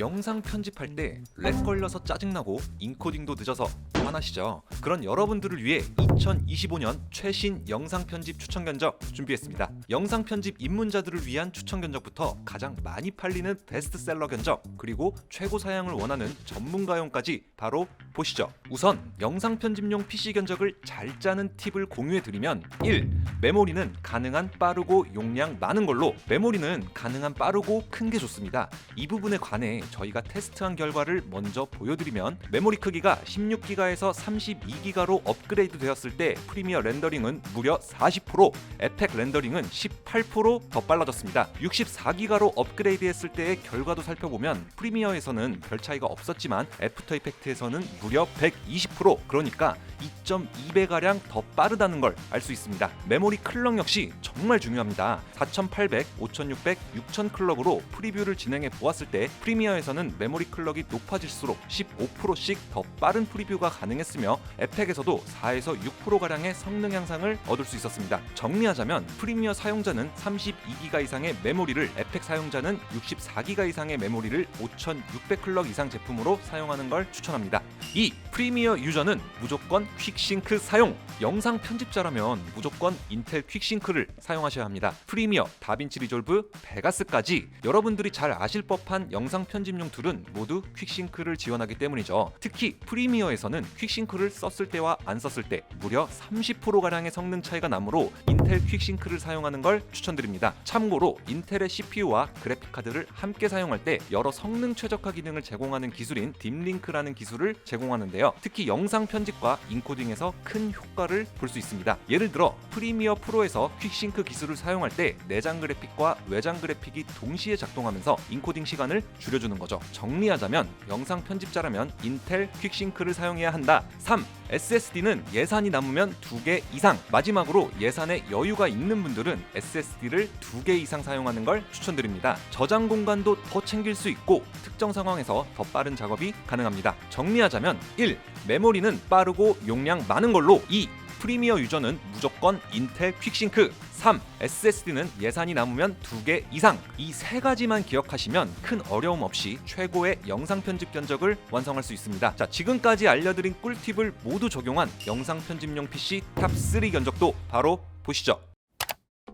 영상 편집할 때 렉 걸려서 짜증나고 인코딩도 늦어서 화나시죠? 그런 여러분들을 위해 2025년 최신 영상 편집 추천 견적 준비했습니다. 영상 편집 입문자들을 위한 추천 견적부터 가장 많이 팔리는 베스트셀러 견적 그리고 최고 사양을 원하는 전문가용까지 바로 보시죠. 우선 영상 편집용 PC 견적을 잘 짜는 팁을 공유해 드리면 1. 메모리는 가능한 빠르고 용량 많은 걸로 메모리는 가능한 빠르고 큰 게 좋습니다. 이 부분에 관해 저희가 테스트한 결과를 먼저 보여드리면 메모리 크기가 16기가에서 32기가로 업그레이드 되었을 때 프리미어 렌더링은 무려 40%, 에펙 렌더링은 18%더 빨라졌습니다. 64기가로 업그레이드했을 때의 결과도 살펴보면 프리미어에서는 별 차이가 없었지만 애프터 이펙트에서는 무려 120% 그러니까 2.2배 가량 더 빠르다는 걸 알 수 있습니다. 메모리 클럭 역시 정말 중요합니다. 4800, 5600, 6000 클럭으로 프리뷰를 진행해 보았을 때 프리미어에서 는 메모리 클럭이 높아질수록 15%씩 더 빠른 프리뷰가 가능했으며 에펙에서도 4에서 6% 가량의 성능 향상을 얻을 수 있었습니다. 정리하자면 프리미어 사용자는 32기가 이상의 메모리를 에펙 사용자는 64기가 이상의 메모리를 5600 클럭 이상 제품으로 사용하는 걸 추천합니다. 2. 프리미어 유저는 무조건 퀵싱크 사용. 영상 편집자라면 무조건 인텔 퀵싱크를 사용하셔야 합니다. 프리미어, 다빈치 리졸브, 베가스까지 여러분들이 잘 아실 법한 영상 편집 용 툴은 모두 퀵싱크를 지원하기 때문이죠. 특히 프리미어에서는 퀵싱크를 썼을 때와 안 썼을 때 무려 30% 가량의 성능 차이가 나므로 인텔 퀵싱크를 사용하는 걸 추천드립니다. 참고로 인텔의 CPU와 그래픽 카드를 함께 사용할 때 여러 성능 최적화 기능을 제공하는 기술인 딥링크라는 기술을 제공하는데요. 특히 영상 편집과 인코딩에서 큰 효과를 볼 수 있습니다. 예를 들어 프리미어 프로에서 퀵싱크 기술을 사용할 때 내장 그래픽과 외장 그래픽이 동시에 작동하면서 인코딩 시간을 줄여주는 거죠. 정리하자면 영상 편집자라면 인텔 퀵싱크를 사용해야 한다. 3. SSD는 예산이 남으면 2개 이상. 마지막으로 예산에 여유가 있는 분들은 SSD를 2개 이상 사용하는 걸 추천드립니다. 저장 공간도 더 챙길 수 있고 특정 상황에서 더 빠른 작업이 가능합니다. 정리하자면 1. 메모리는 빠르고 용량 많은 걸로 2. 프리미어 유저는 무조건 인텔 퀵싱크 3. SSD는 예산이 남으면 2개 이상. 이 세 가지만 기억하시면 큰 어려움 없이 최고의 영상 편집 견적을 완성할 수 있습니다. 자 지금까지 알려드린 꿀팁을 모두 적용한 영상 편집용 PC 탑3 견적도 바로 보시죠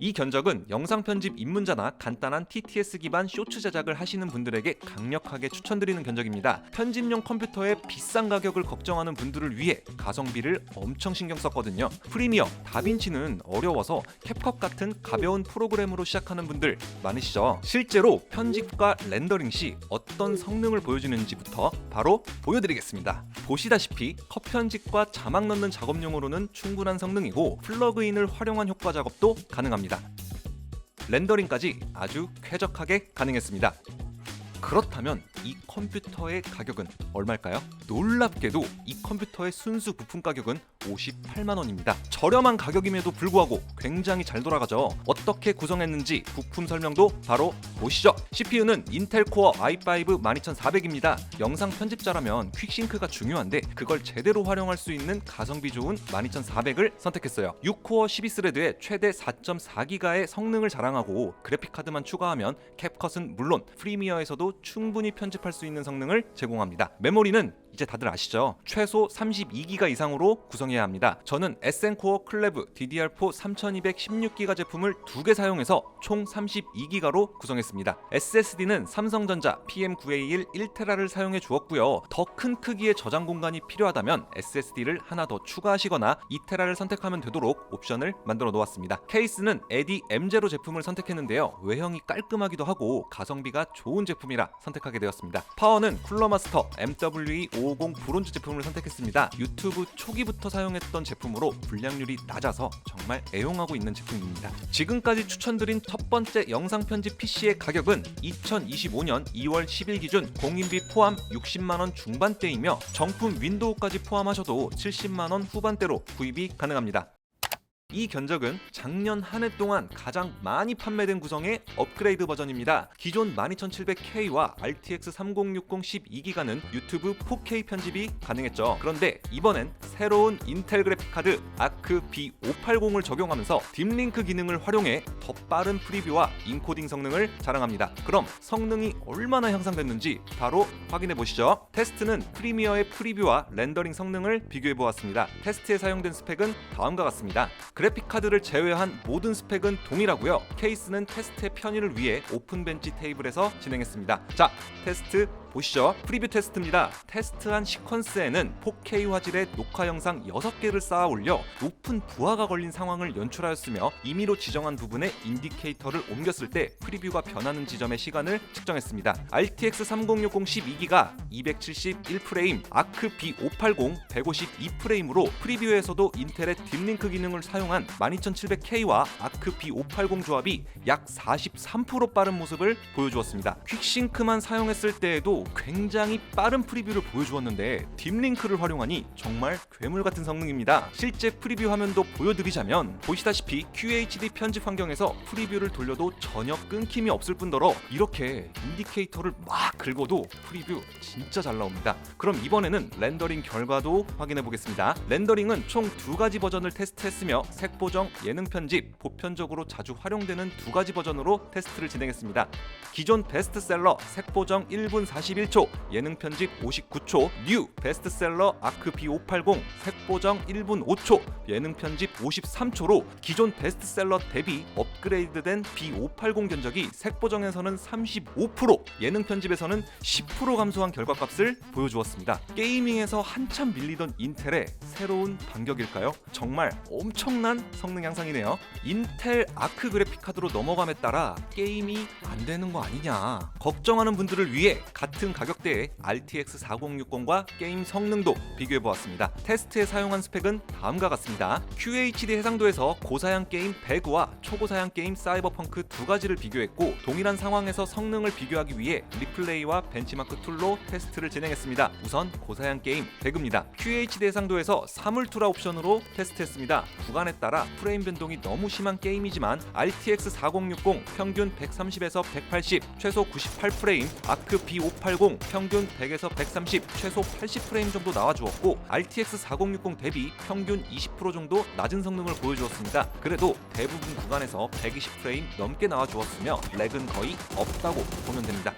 이 견적은 영상 편집 입문자나 간단한 TTS 기반 쇼츠 제작을 하시는 분들에게 강력하게 추천드리는 견적입니다. 편집용 컴퓨터의 비싼 가격을 걱정하는 분들을 위해 가성비를 엄청 신경 썼거든요. 프리미어, 다빈치는 어려워서 캡컷 같은 가벼운 프로그램으로 시작하는 분들 많으시죠? 실제로 편집과 렌더링 시 어떤 성능을 보여주는지부터 바로 보여드리겠습니다. 보시다시피 컷 편집과 자막 넣는 작업용으로는 충분한 성능이고 플러그인을 활용한 효과 작업도 가능합니다. 렌더링까지 아주 쾌적하게 가능했습니다. 그렇다면 이 컴퓨터의 가격은 얼마일까요? 놀랍게도 이 컴퓨터의 순수 부품 가격은 58만 원입니다. 저렴한 가격임에도 불구하고 굉장히 잘 돌아가죠. 어떻게 구성했는지 부품 설명도 바로 보시죠. CPU는 인텔 코어 i5 12400입니다. 영상 편집자라면 퀵싱크가 중요한데 그걸 제대로 활용할 수 있는 가성비 좋은 12400을 선택했어요. 6코어 12스레드에 최대 4.4기가의 성능을 자랑하고 그래픽 카드만 추가하면 캡컷은 물론 프리미어에서도 충분히 편집할 수 있는 성능을 제공합니다. 메모리는 이제 다들 아시죠? 최소 32기가 이상으로 구성해야 합니다. 저는 에센코어 클레브 DDR4 3216기가 제품을 두 개 사용해서 총 32기가로 구성했습니다. SSD는 삼성전자 PM9A1 1테라를 사용해 주었고요. 더 큰 크기의 저장 공간이 필요하다면 SSD를 하나 더 추가하시거나 2테라를 선택하면 되도록 옵션을 만들어 놓았습니다. 케이스는 에디 M0 제품을 선택했는데요. 외형이 깔끔하기도 하고 가성비가 좋은 제품이라 선택하게 되었습니다. 파워는 쿨러 마스터 MWE550 브론즈 제품을 선택했습니다. 유튜브 초기부터 사용했던 제품으로 불량률이 낮아서 정말 애용하고 있는 제품입니다. 지금까지 추천드린 첫 번째 영상 편집 PC의 가격은 2025년 2월 10일 기준 공인비 포함 60만 원 중반대이며 정품 윈도우까지 포함하셔도 70만 원 후반대로 구입이 가능합니다. 이 견적은 작년 한 해 동안 가장 많이 판매된 구성의 업그레이드 버전입니다. 기존 12700K와 RTX 3060 12기가는 유튜브 4K 편집이 가능했죠. 그런데 이번엔 새로운 인텔 그래픽 카드 아크 B580을 적용하면서 딥링크 기능을 활용해 더 빠른 프리뷰와 인코딩 성능을 자랑합니다. 그럼 성능이 얼마나 향상됐는지 바로 확인해 보시죠. 테스트는 프리미어의 프리뷰와 렌더링 성능을 비교해 보았습니다. 테스트에 사용된 스펙은 다음과 같습니다. 그래픽 카드를 제외한 모든 스펙은 동일하고요. 케이스는 테스트의 편의를 위해 오픈 벤치 테이블에서 진행했습니다. 자, 테스트 보시죠. 프리뷰 테스트입니다. 테스트한 시퀀스에는 4K 화질의 녹화 영상 6개를 쌓아 올려 높은 부하가 걸린 상황을 연출하였으며 임의로 지정한 부분에 인디케이터를 옮겼을 때 프리뷰가 변하는 지점의 시간을 측정했습니다. RTX 3060 12기가 271프레임, 아크 B580 152프레임으로 프리뷰에서도 인텔의 딥링크 기능을 사용한 12700K와 아크 B580 조합이 약 43% 빠른 모습을 보여주었습니다. 퀵싱크만 사용했을 때에도 굉장히 빠른 프리뷰를 보여주었는데 딥링크를 활용하니 정말 괴물 같은 성능입니다. 실제 프리뷰 화면도 보여드리자면 보시다시피 QHD 편집 환경에서 프리뷰를 돌려도 전혀 끊김이 없을 뿐더러 이렇게 인디케이터를 막 긁어도 프리뷰 진짜 잘 나옵니다. 그럼 이번에는 렌더링 결과도 확인해 보겠습니다. 렌더링은 총 두 가지 버전을 테스트했으며 색 보정, 예능 편집, 보편적으로 자주 활용되는 두 가지 버전으로 테스트를 진행했습니다. 기존 베스트셀러 색 보정 1분 41초, 예능 편집 59초, 뉴 베스트셀러 아크 B580 색 보정 1분 5초, 예능 편집 53초로 기존 베스트셀러 대비 업그레이드된 B580 견적이 색 보정에서는 35%, 예능 편집에서는 10% 감소한 결과값을 보여주었습니다. 게이밍에서 한참 밀리던 인텔의 새로운 반격일까요? 정말 엄청난 성능 향상이네요. 인텔 아크 그래픽 카드로 넘어감에 따라 게임이 안 되는 거 아니냐 걱정하는 분들을 위해 같은 가격대의 RTX 4060과 게임 성능도 비교해 보았습니다. 테스트에 사용한 스펙은 다음과 같습니다. QHD 해상도에서 고사양 게임 배그와 초고사양 게임 사이버펑크 두 가지를 비교했고 동일한 상황에서 성능을 비교하기 위해 리플레이와 벤치마크 툴로 테스트를 진행했습니다. 우선 고사양 게임 배그입니다. QHD 해상도에서 사물투라 옵션으로 테스트했습니다. 구간에 따라 프레임 변동이 너무 심한 게임이지만 RTX 4060 평균 130에서 180, 최소 98프레임, 아크 B580 평균 100에서 130, 최소 80프레임 정도 나와주었고 RTX 4060 대비 평균 20% 정도 낮은 성능을 보여주었습니다. 그래도 대부분 구간에서 120프레임 넘게 나와주었으며 렉은 거의 없다고 보면 됩니다.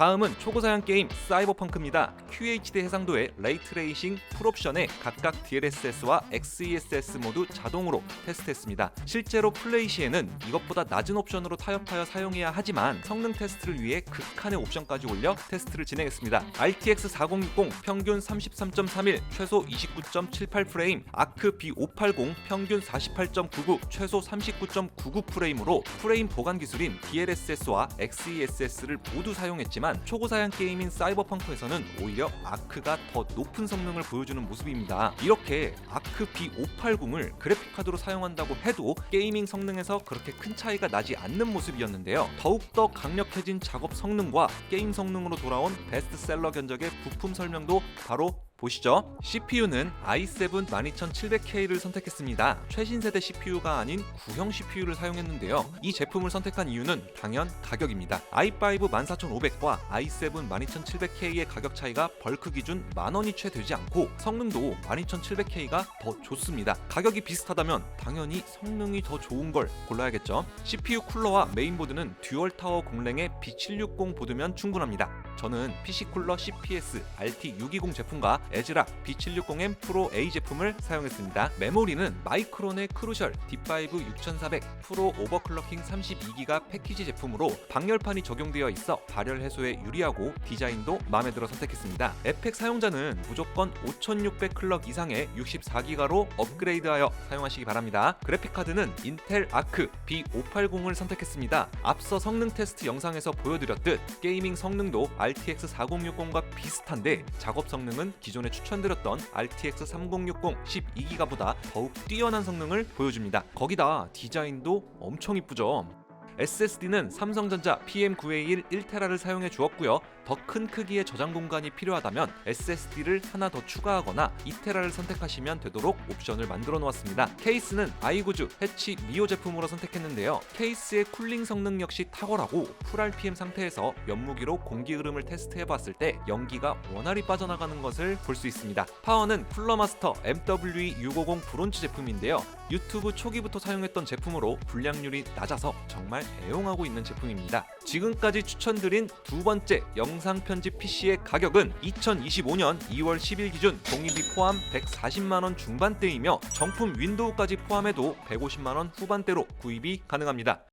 다음은 초고사양 게임 사이버펑크입니다. QHD 해상도의 레이트레이싱 풀옵션에 각각 DLSS와 XESS 모두 자동으로 테스트했습니다. 실제로 플레이 시에는 이것보다 낮은 옵션으로 타협하여 사용해야 하지만 성능 테스트를 위해 극한의 옵션까지 올려 테스트를 진행했습니다. RTX 4060 평균 33.31, 최소 29.78프레임, 아크 B580 평균 48.99, 최소 39.99 프레임으로 프레임 보관 기술인 DLSS와 XESS를 모두 사용했 지만 초고사양 게임인 사이버펑크에서는 오히려 아크가 더 높은 성능을 보여주는 모습입니다. 이렇게 아크 B580을 그래픽 카드로 사용한다고 해도 게이밍 성능에서 그렇게 큰 차이가 나지 않는 모습이었는데요. 더욱더 강력해진 작업 성능과 게임 성능으로 돌아온 베스트셀러 견적의 부품 설명도 바로 보시죠. CPU는 i7 12700K를 선택했습니다. 최신 세대 CPU가 아닌 구형 CPU를 사용했는데요. 이 제품을 선택한 이유는 당연 가격입니다. i5 14500과 i7 12700K의 가격 차이가 벌크 기준 만 원이 채 되지 않고 성능도 12700K가 더 좋습니다. 가격이 비슷하다면 당연히 성능이 더 좋은 걸 골라야겠죠. CPU 쿨러와 메인보드는 듀얼 타워 공랭의 B760 보드면 충분합니다. 저는 PC 쿨러 CPS RT620 제품과 에즈락 B760M 프로 A 제품을 사용했습니다. 메모리는 마이크론의 크루셜 D5 6400 프로 오버클럭킹 32기가 패키지 제품으로 방열판이 적용되어 있어 발열 해소에 유리하고 디자인도 마음에 들어 선택했습니다. 에펙 사용자는 무조건 5600 클럭 이상의 64기가로 업그레이드하여 사용하시기 바랍니다. 그래픽 카드는 인텔 아크 B580을 선택했습니다. 앞서 성능 테스트 영상에서 보여드렸듯 게이밍 성능도 RTX 4060과 비슷한데 작업 성능은 기존에 추천드렸던 RTX 3060 12기가보다 더욱 뛰어난 성능을 보여줍니다. 거기다 디자인도 엄청 이쁘죠. SSD는 삼성전자 PM921 1테라를 사용해 주었고요. 더 큰 크기의 저장 공간이 필요하다면 SSD를 하나 더 추가하거나 2테라를 선택하시면 되도록 옵션을 만들어 놓았습니다. 케이스는 아이구즈 해치 미오 제품으로 선택했는데요. 케이스의 쿨링 성능 역시 탁월하고 풀 RPM 상태에서 연무기로 공기 흐름을 테스트해 봤을 때 연기가 원활히 빠져나가는 것을 볼 수 있습니다. 파워는 쿨러 마스터 MWE650 브론즈 제품인데요. 유튜브 초기부터 사용했던 제품으로 불량률이 낮아서 정말 애용하고 있는 제품입니다. 지금까지 추천드린 두 번째 영상 편집 PC의 가격은 2025년 2월 10일 기준 공인비 포함 140만 원 중반대이며 정품 윈도우까지 포함해도 150만 원 후반대로 구입이 가능합니다.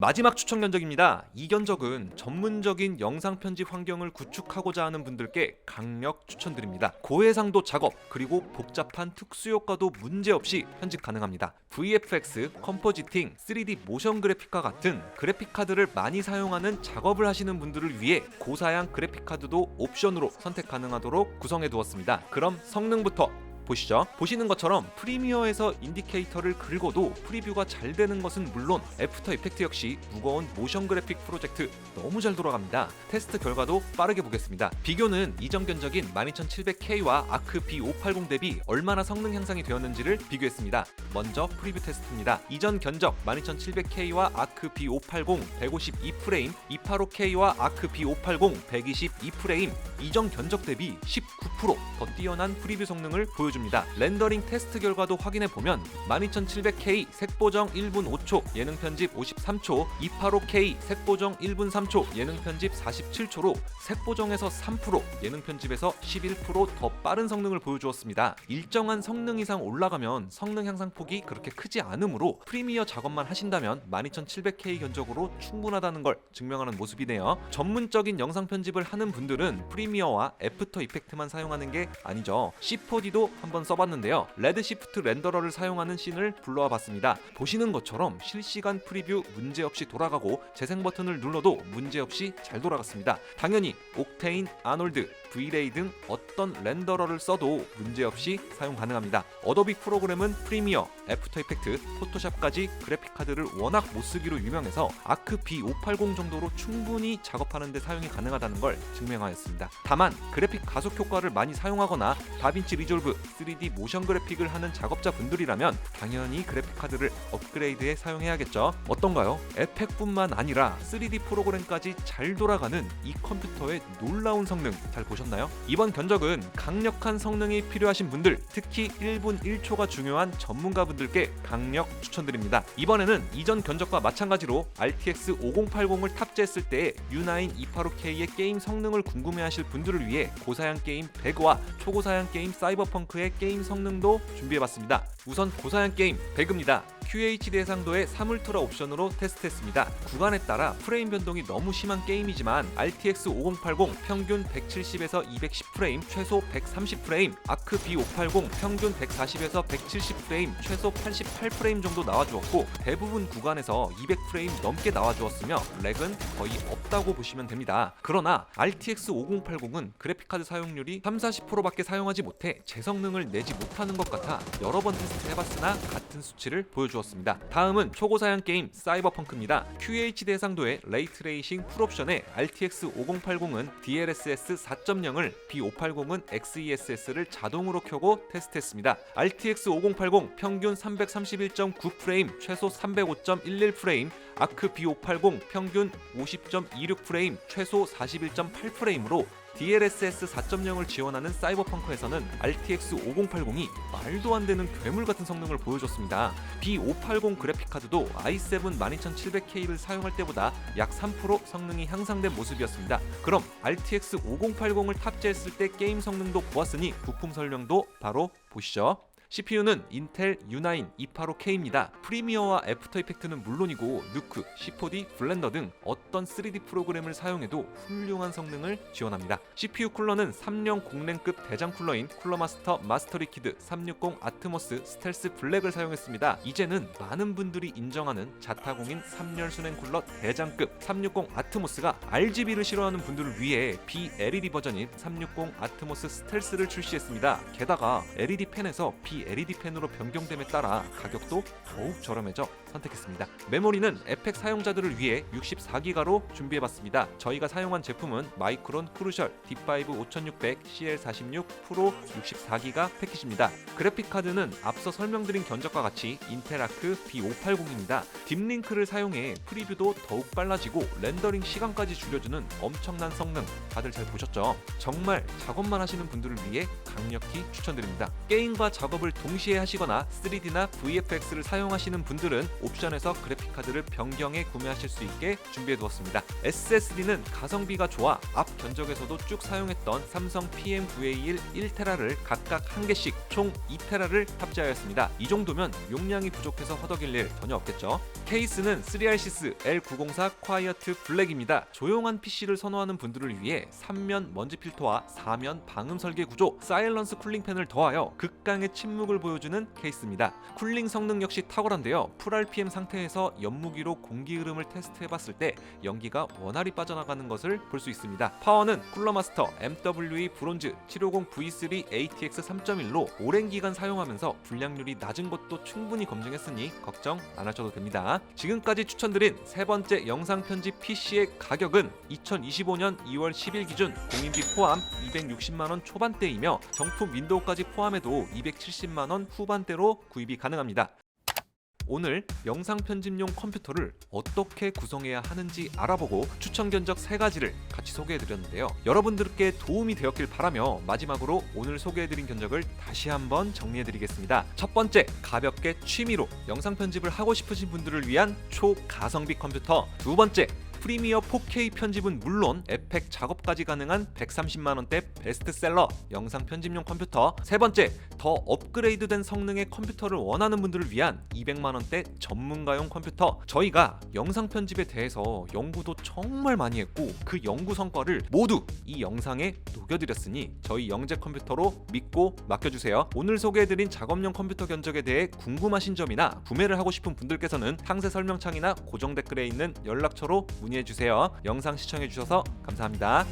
마지막 추천 견적입니다. 이 견적은 전문적인 영상 편집 환경을 구축하고자 하는 분들께 강력 추천드립니다. 고해상도 작업 그리고 복잡한 특수 효과도 문제없이 편집 가능합니다. VFX, 컴포지팅, 3D 모션 그래픽과 같은 그래픽 카드를 많이 사용하는 작업을 하시는 분들을 위해 고사양 그래픽 카드도 옵션으로 선택 가능하도록 구성해 두었습니다. 그럼 성능부터 보시죠. 보시는 것처럼 프리미어에서 인디케이터를 긁어도 프리뷰가 잘 되는 것은 물론 애프터 이펙트 역시 무거운 모션 그래픽 프로젝트 너무 잘 돌아갑니다. 테스트 결과도 빠르게 보겠습니다. 비교는 이전 견적인 12700K와 아크 B580 대비 얼마나 성능 향상이 되었는지를 비교했습니다. 먼저 프리뷰 테스트입니다. 이전 견적 12700K와 아크 B580 152프레임, 285K와 아크 B580 122프레임, 이전 견적 대비 19%더 뛰어난 프리뷰 성능을 보여줍니다. 렌더링 테스트 결과도 확인해 보면 12700K 색보정 1분 5초, 예능 편집 53초, 285K 색보정 1분 3초, 예능 편집 47초로 색보정에서 3%, 예능 편집에서 11%더 빠른 성능을 보여주었습니다. 일정한 성능 이상 올라가면 성능 향상 폭이 그렇게 크지 않으므로 프리미어 작업만 하신다면 12700K 견적으로 충분하다는 걸 증명하는 모습이네요. 전문적인 영상 편집을 하는 분들은 프리미어와 애프터 이펙트만 사용하는 게 아니죠. C4D도 한번 써봤는데요. 레드 시프트 렌더러를 사용하는 씬을 불러와 봤습니다. 보시는 것처럼 실시간 프리뷰 문제없이 돌아가고 재생 버튼을 눌러도 문제없이 잘 돌아갔습니다. 당연히 옥테인, 아놀드, 브이레이 등 어떤 렌더러를 써도 문제없이 사용 가능합니다. 어도비 프로그램은 프리미어, 애프터 이펙트, 포토샵까지 그래픽 카드를 워낙 못 쓰기로 유명해서 아크 B580 정도로 충분히 작업하는 데 사용이 가능하다는 걸 증명하였습니다. 다만 그래픽 가속 효과를 많이 사용하거나 다빈치 리졸브, 3D 모션 그래픽을 하는 작업자 분들이라면 당연히 그래픽 카드를 업그레이드해 사용해야겠죠. 어떤가요? 에펙뿐만 아니라 3D 프로그램까지 잘 돌아가는 이 컴퓨터의 놀라운 성능 잘 보셨나요? 이번 견적은 강력한 성능이 필요하신 분들, 특히 1분 1초가 중요한 전문가 분들께 강력 추천드립니다. 이번에는 이전 견적과 마찬가지로 RTX 5080을 탑재했을 때 U9 285K의 게임 성능을 궁금해하실 분들을 위해 고사양 게임 배그와 초고사양 게임 사이버펑크의 게임 성능도 준비해봤습니다. 우선 고사양 게임 배그입니다. QHD 해상도의 3울트라 옵션으로 테스트했습니다. 구간에 따라 프레임 변동이 너무 심한 게임이지만 RTX 5080 평균 170에서 210프레임, 최소 130프레임, 아크 B580 평균 140에서 170프레임, 최소 88프레임 정도 나와주었고 대부분 구간에서 200프레임 넘게 나와주었으며 렉은 거의 없 다고 보시면 됩니다. 그러나 RTX 5080은 그래픽카드 사용률이 3, 40%밖에 사용하지 못해 제 성능을 내지 못하는 것 같아 여러 번 테스트해봤으나 같은 수치를 보여주었습니다. 다음은 초고사양 게임 사이버펑크입니다. QHD 해상도의 레이트레이싱 풀옵션에 RTX 5080은 DLSS 4.0을 B580은 XESS를 자동으로 켜고 테스트했습니다. RTX 5080 평균 331.9프레임, 최소 305.11프레임, 아크 B580 평균 50.26 프레임, 최소 41.8 프레임으로 DLSS 4.0을 지원하는 사이버펑크에서는 RTX 5080이 말도 안 되는 괴물 같은 성능을 보여줬습니다. B580 그래픽카드도 i7 12700K를 사용할 때보다 약 3% 성능이 향상된 모습이었습니다. 그럼 RTX 5080을 탑재했을 때 게임 성능도 보았으니 부품 설명도 바로 보시죠. CPU는 인텔 U9 285K입니다. 프리미어와 애프터 이펙트는 물론이고 누크, C4D, 블렌더 등 어떤 3D 프로그램을 사용해도 훌륭한 성능을 지원합니다. CPU 쿨러는 3령 공랭급 대장 쿨러인 쿨러마스터 마스터리키드 360 아트모스 스텔스 블랙을 사용했습니다. 이제는 많은 분들이 인정하는 자타공인 3열 순행 쿨러 대장급 360 아트모스가 RGB를 싫어하는 분들을 위해 BLED 버전인 360 아트모스 스텔스를 출시했습니다. 게다가 LED 펜에서 BLED 펜으로 변경됨에 따라 가격도 더욱 저렴해져 선택했습니다. 메모리는 에펙 사용자들을 위해 64기가로 준비해봤습니다. 저희가 사용한 제품은 마이크론 크루셜 D5 5600 CL46 프로 64기가 패키지입니다. 그래픽 카드는 앞서 설명드린 견적과 같이 인텔 아크 B580입니다. 딥링크를 사용해 프리뷰도 더욱 빨라지고 렌더링 시간까지 줄여주는 엄청난 성능 다들 잘 보셨죠? 정말 작업만 하시는 분들을 위해 강력히 추천드립니다. 게임과 작업을 동시에 하시거나 3D나 VFX를 사용하시는 분들은 옵션에서 그래픽 카드를 변경해 구매하실 수 있게 준비해 두었습니다. SSD는 가성비가 좋아 앞 견적에서도 쭉 사용했던 삼성 PM9A1 1테라를 각각 한 개씩 총 2테라를 탑재하였습니다. 이 정도면 용량이 부족해서 허덕일 일 전혀 없겠죠. 케이스는 3RCS L904 콰이어트 블랙입니다. 조용한 PC를 선호하는 분들을 위해 3면 먼지 필터와 4면 방음 설계 구조, 사일런스 쿨링 팬을 더하여 극강의 침묵을 보여주는 케이스입니다. 쿨링 성능 역시 탁월한데요. 풀 RPM 상태에서 연무기로 공기 흐름을 테스트해봤을 때 연기가 원활히 빠져나가는 것을 볼 수 있습니다. 파워는 쿨러마스터 MWE 브론즈 750 V3 ATX 3.1로 오랜 기간 사용하면서 불량률이 낮은 것도 충분히 검증했으니 걱정 안 하셔도 됩니다. 지금까지 추천드린 세 번째 영상 편집 PC의 가격은 2025년 2월 10일 기준 공인비 포함 260만 원 초반대이며 정품 윈도우까지 포함해도 270만 원 후반대로 구입이 가능합니다. 오늘 영상 편집용 컴퓨터를 어떻게 구성해야 하는지 알아보고 추천 견적 세 가지를 같이 소개해 드렸는데요. 여러분들께 도움이 되었길 바라며 마지막으로 오늘 소개해 드린 견적을 다시 한번 정리해 드리겠습니다. 첫 번째, 가볍게 취미로 영상 편집을 하고 싶으신 분들을 위한 초가성비 컴퓨터. 두 번째, 프리미어 4K 편집은 물론 에펙 작업까지 가능한 130만 원대 베스트셀러 영상 편집용 컴퓨터. 세 번째, 더 업그레이드된 성능의 컴퓨터를 원하는 분들을 위한 200만 원대 전문가용 컴퓨터. 저희가 영상 편집에 대해서 연구도 정말 많이 했고 그 연구 성과를 모두 이 영상에 녹여드렸으니 저희 영재 컴퓨터로 믿고 맡겨주세요. 오늘 소개해드린 작업용 컴퓨터 견적에 대해 궁금하신 점이나 구매를 하고 싶은 분들께서는 상세 설명창이나 고정 댓글에 있는 연락처로 문의해 주세요. 영상 시청해 주셔서 감사합니다.